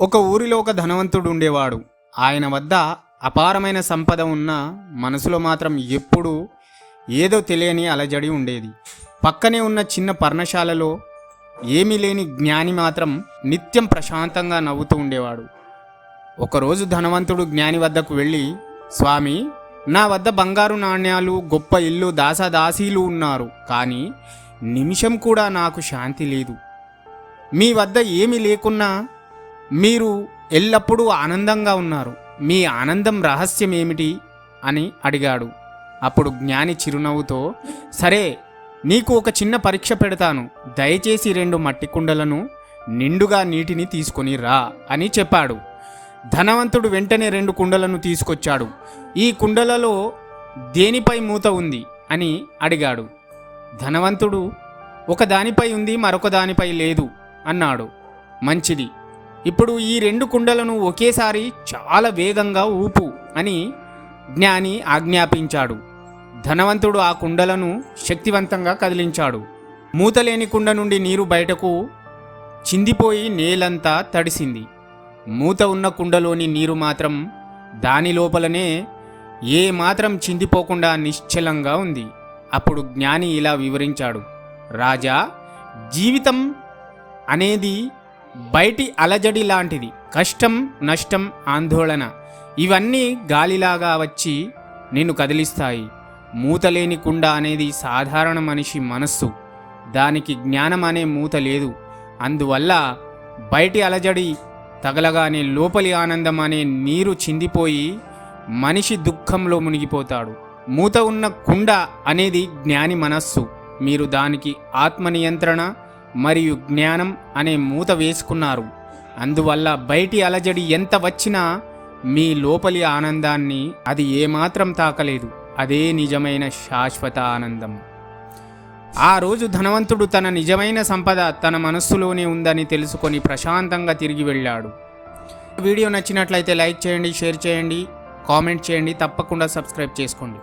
ఒక ఊరిలో ఒక ధనవంతుడు ఉండేవాడు. ఆయన వద్ద అపారమైన సంపద ఉన్న మనసులో మాత్రం ఎప్పుడూ ఏదో తెలియని అలజడి ఉండేది. పక్కనే ఉన్న చిన్న పర్ణశాలలో ఏమీ లేని జ్ఞాని మాత్రం నిత్యం ప్రశాంతంగా నవ్వుతూ ఉండేవాడు. ఒకరోజు ధనవంతుడు జ్ఞాని వద్దకు వెళ్ళి స్వామి నా వద్ద బంగారు నాణ్యాలు గొప్ప ఇల్లు దాసదాసీలు ఉన్నారు. కానీ నిమిషం కూడా నాకు శాంతి లేదు. మీ వద్ద ఏమీ లేకున్నా మీరు ఎల్లప్పుడూ ఆనందంగా ఉన్నారు. మీ ఆనందం రహస్యం ఏమిటి? అని అడిగాడు. అప్పుడు జ్ఞాని చిరునవ్వుతో సరే నీకు ఒక చిన్న పరీక్ష పెడతాను. దయచేసి రెండు మట్టి కుండలను నిండుగా నీటిని తీసుకొని రా అని చెప్పాడు. ధనవంతుడు వెంటనే రెండు కుండలను తీసుకొచ్చాడు. ఈ కుండలలో దేనిపై మూత ఉంది? అని అడిగాడు. ధనవంతుడు ఒక దానిపై ఉంది మరొక దానిపై లేదు అన్నాడు. మంచిది. ఇప్పుడు ఈ రెండు కుండలను ఒకేసారి చాలా వేగంగా ఊపు అని జ్ఞాని ఆజ్ఞాపించాడు. ధనవంతుడు ఆ కుండలను శక్తివంతంగా కదిలించాడు. మూతలేని కుండ నుండి నీరు బయటకు చిందిపోయి నేలంతా తడిసింది. మూత ఉన్న కుండలోని నీరు మాత్రం దాని లోపలనే ఏ మాత్రం చిందిపోకుండా నిశ్చలంగా ఉంది. అప్పుడు జ్ఞాని ఇలా వివరించాడు. రాజా జీవితం అనేది బయటి అలజడి లాంటిది. కష్టం నష్టం ఆందోళన. ఇవన్నీ గాలిలాగా వచ్చి నిన్ను కదిలిస్తాయి. మూతలేని కుండ అనేది సాధారణ మనిషి మనస్సు. దానికి జ్ఞానం అనే మూత లేదు. అందువల్ల బయటి అలజడి తగలగానే లోపలి ఆనందం అనే నీరు చిందిపోయి మనిషి దుఃఖంలో మునిగిపోతాడు. మూత ఉన్న కుండ అనేది జ్ఞాని మనస్సు. మీరు దానికి ఆత్మ నియంత్రణ మరియు జ్ఞానం అనే మూత వేసుకున్నారు. అందువల్ల బయటి అలజడి ఎంత వచ్చినా మీ లోపలి ఆనందాన్ని అది ఏమాత్రం తాకలేదు. అదే నిజమైన శాశ్వత ఆనందం. ఆ రోజు ధనవంతుడు తన నిజమైన సంపద తన మనస్సులోనే ఉందని తెలుసుకొని ప్రశాంతంగా తిరిగి వెళ్ళాడు. వీడియో నచ్చినట్లయితే లైక్ చేయండి షేర్ చేయండి కామెంట్ చేయండి తప్పకుండా సబ్స్క్రైబ్ చేసుకోండి.